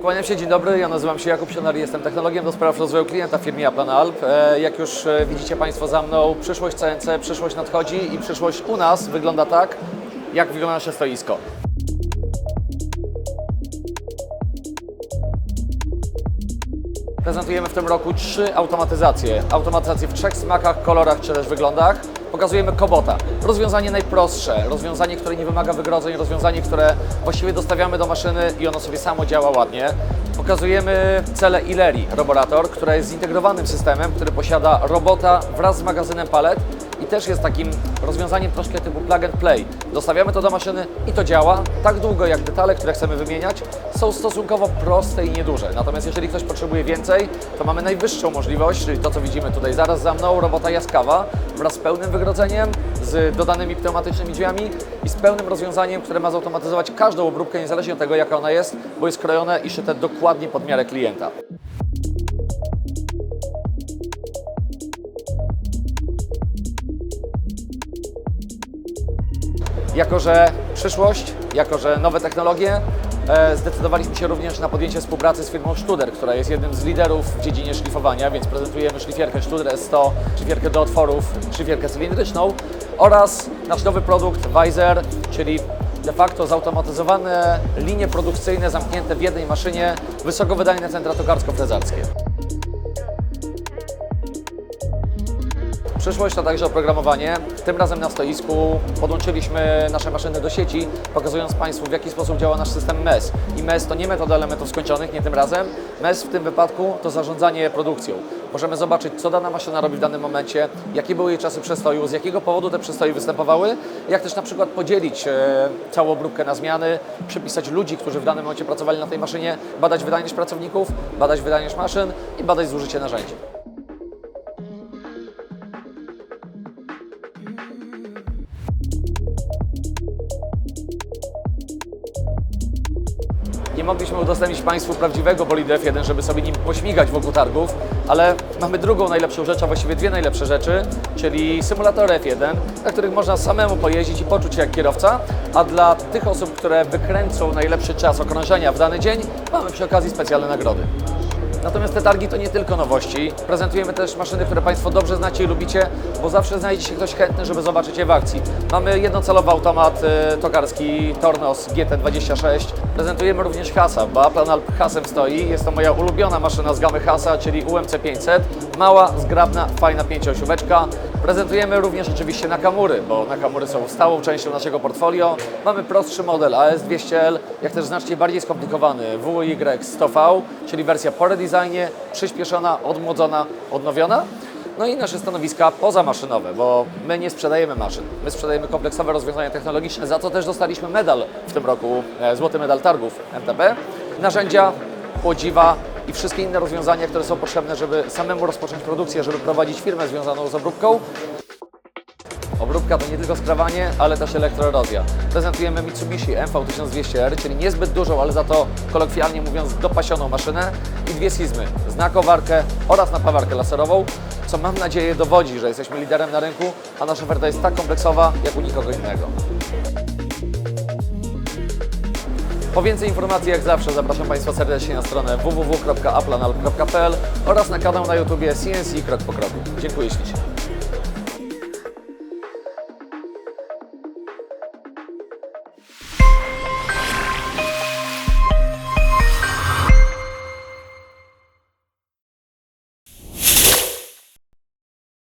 Kłaniam się, dzień dobry. Ja nazywam się Jakub Sionary, jestem technologiem do spraw rozwoju klienta w firmie Aplan Alp. E, Jak już e, widzicie Państwo za mną, przyszłość CNC, przyszłość nadchodzi i przyszłość u nas wygląda tak, jak wygląda nasze stoisko. Prezentujemy w tym roku trzy automatyzacje. Automatyzacje w trzech smakach, kolorach czy też wyglądach. Pokazujemy Kobota. Rozwiązanie najprostsze, rozwiązanie, które nie wymaga wygrodzeń, rozwiązanie, które właściwie dostawiamy do maszyny i ono sobie samo działa ładnie. Pokazujemy cele Ileri Roborator, która jest zintegrowanym systemem, który posiada robota wraz z magazynem palet i też jest takim rozwiązaniem troszkę typu plug and play. Dostawiamy to do maszyny i to działa tak długo, jak detale, które chcemy wymieniać, są stosunkowo proste i nieduże. Natomiast jeżeli ktoś potrzebuje więcej, to mamy najwyższą możliwość, czyli to, co widzimy tutaj zaraz za mną, robota jaskawa wraz z pełnym wygrodzeniem, z dodanymi pneumatycznymi drzwiami i z pełnym rozwiązaniem, które ma zautomatyzować każdą obróbkę, niezależnie od tego, jaka ona jest, bo jest krojone i szyte dokładnie pod miarę klienta. Jako, że przyszłość, jako, że nowe technologie, e, zdecydowaliśmy się również na podjęcie współpracy z firmą Studer, która jest jednym z liderów w dziedzinie szlifowania, więc prezentujemy szlifierkę Studer S100, szlifierkę do otworów, szlifierkę cylindryczną oraz nasz nowy produkt Weiser, czyli de facto zautomatyzowane linie produkcyjne zamknięte w jednej maszynie, wysokowydajne centra tokarsko-frezarskie. Przyszłość to także oprogramowanie. Tym razem na stoisku podłączyliśmy nasze maszyny do sieci, pokazując Państwu, w jaki sposób działa nasz system MES. I MES to nie metoda elementów skończonych, nie tym razem. MES w tym wypadku to zarządzanie produkcją. Możemy zobaczyć, co dana maszyna robi w danym momencie, jakie były jej czasy przestoju, z jakiego powodu te przestoje występowały, jak też na przykład podzielić e, całą obróbkę na zmiany, przypisać ludzi, którzy w danym momencie pracowali na tej maszynie, badać wydajność pracowników, badać wydajność maszyn i badać zużycie narzędzi. Nie mogliśmy udostępnić Państwu prawdziwego bolidu F1, żeby sobie nim pośmigać wokół targów, ale mamy drugą najlepszą rzecz, a właściwie dwie najlepsze rzeczy, czyli symulatory F1, na których można samemu pojeździć i poczuć się jak kierowca, a dla tych osób, które wykręcą najlepszy czas okrążenia w dany dzień, mamy przy okazji specjalne nagrody. Natomiast te targi to nie tylko nowości. Prezentujemy też maszyny, które Państwo dobrze znacie i lubicie, bo zawsze znajdzie się ktoś chętny, żeby zobaczyć je w akcji. Mamy jednocelowy automat e, tokarski Tornos GT26. Prezentujemy również Hasa, bo Alp Hasem stoi. Jest to moja ulubiona maszyna z gamy Hasa, czyli UMC 500. Mała, zgrabna, fajna pięciosióweczka. Prezentujemy również oczywiście Nakamury, bo Nakamury są stałą częścią naszego portfolio. Mamy prostszy model AS200L, jak też znacznie bardziej skomplikowany WY 100V, czyli wersja po redesignie, przyspieszona, odmłodzona, odnowiona. No i nasze stanowiska pozamaszynowe, bo my nie sprzedajemy maszyn, my sprzedajemy kompleksowe rozwiązania technologiczne, za co też dostaliśmy medal w tym roku, e, złoty medal targów MTB. Narzędzia, łodziwa i wszystkie inne rozwiązania, które są potrzebne, żeby samemu rozpocząć produkcję, żeby prowadzić firmę związaną z obróbką. Obróbka to nie tylko skrawanie, ale też elektroerozja. Prezentujemy Mitsubishi MV1200R, czyli niezbyt dużą, ale za to kolokwialnie mówiąc dopasioną maszynę i dwie schizmy, znakowarkę oraz napawarkę laserową, co mam nadzieję dowodzi, że jesteśmy liderem na rynku, a nasza oferta jest tak kompleksowa jak u nikogo innego. Po więcej informacji jak zawsze zapraszam Państwa serdecznie na stronę www.aplanalp.pl oraz na kanał na YouTubie CNC Krok po Kroku. Dziękuję ślicznie.